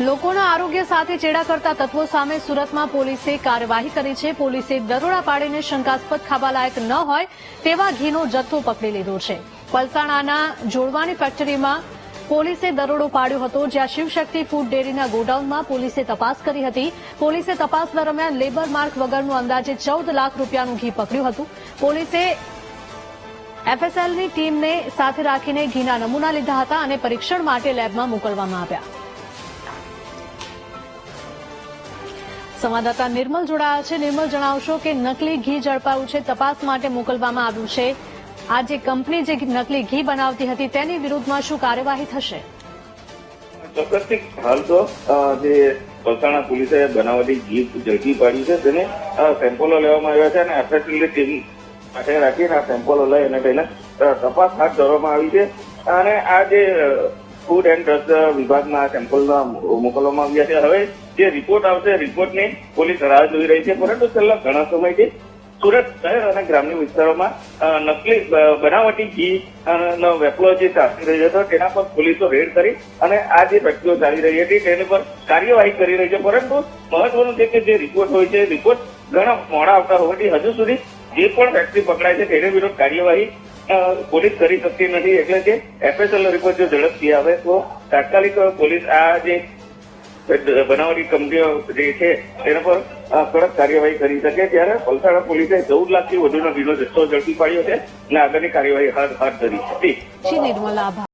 લોકોના આરોગ્ય સાથે ચેડા કરતા તત્વો સામે સુરતમાં પોલીસે કાર્યવાહી કરી છે. પોલીસે દરોડા પાડીને શંકાસ્પદ ખાવાલાયક ન હોય તેવા ઘીનો જથ્થો પકડી લીધો છે. પલસાણાના જોડવાની ફેક્ટરીમાં પોલીસે દરોડો પાડ્યો હતો, જ્યાં શિવશક્તિ ફૂડ ડેરીના ગોડાઉનમાં પોલીસે તપાસ કરી હતી. પોલીસે તપાસ દરમિયાન લેબર માર્ક વગરનું અંદાજે ચૌદ લાખ રૂપિયાનું ઘી પકડ્યું હતું. પોલીસે એફએસએલની ટીમને સાથે રાખીને ઘીના નમૂના લીધા હતા અને પરીક્ષણ માટે લેબમાં મોકલવામાં આવ્યા. સંવાદદાતા નિર્મલ જોડાયા છે. નિર્મલ, જણાવશો કે નકલી ઘી ઝડપાયું છે. તપાસ માટે મોકલવામાં આવ્યું છે. આ જે કંપની જે નકલી ઘી બનાવતી હતી, તેની વિરુદ્ધમાં શું કાર્યવાહી થશે? ચોક્કસથી હાલ તો જે પલસાણા પોલીસે બનાવટી ઘી ઝડપી પાડી છે, તેને સેમ્પલો લેવામાં આવ્યા છે અને એફએસએલની ટીમ માટે રાખીને આ સેમ્પલો લઈ અને તેને તપાસ હાથ ધરવામાં આવી છે. અને આ જે ફૂડ એન્ડ ડ્રગ્સ વિભાગમાં સેમ્પલ મોકલવામાં આવ્યા છે. હવે જે રિપોર્ટ આવશે રિપોર્ટની પોલીસ રાહ જોઈ રહી છે. પરંતુ છેલ્લા ઘણા સમયથી સુરત શહેર અને ગ્રામ્ય વિસ્તારોમાં નકલી બનાવટી ઘી નો વેપલો જે ચાલી રહ્યો હતો તેના પર પોલીસો રેડ કરી અને આ જે ફેક્ટરીઓ ચાલી રહી હતી, તેની પર કાર્યવાહી કરી રહી છે. પરંતુ મહત્વનું છે કે જે રિપોર્ટ હોય છે રિપોર્ટ ઘણા મોડા આવતા હોવાથી હજુ સુધી જે પણ ફેક્ટરી પકડાય છે, તેની વિરુદ્ધ કાર્યવાહી પોલીસ કરી શકતી નથી. એટલે કે એફએસએલ રિપોર્ટ જો ઝડપથી આવે, તો તાત્કાલિક પોલીસ આ જે બનાવટી કંપનીઓ જે છે તેના પર કડક કાર્યવાહી કરી શકે ત્યારે પલસાણા પોલીસે ચૌદ લાખથી વધુનો ઘીનો જથ્થો ઝડપી પાડ્યો છે અને આગળની કાર્યવાહી હાથ ધરી આભાર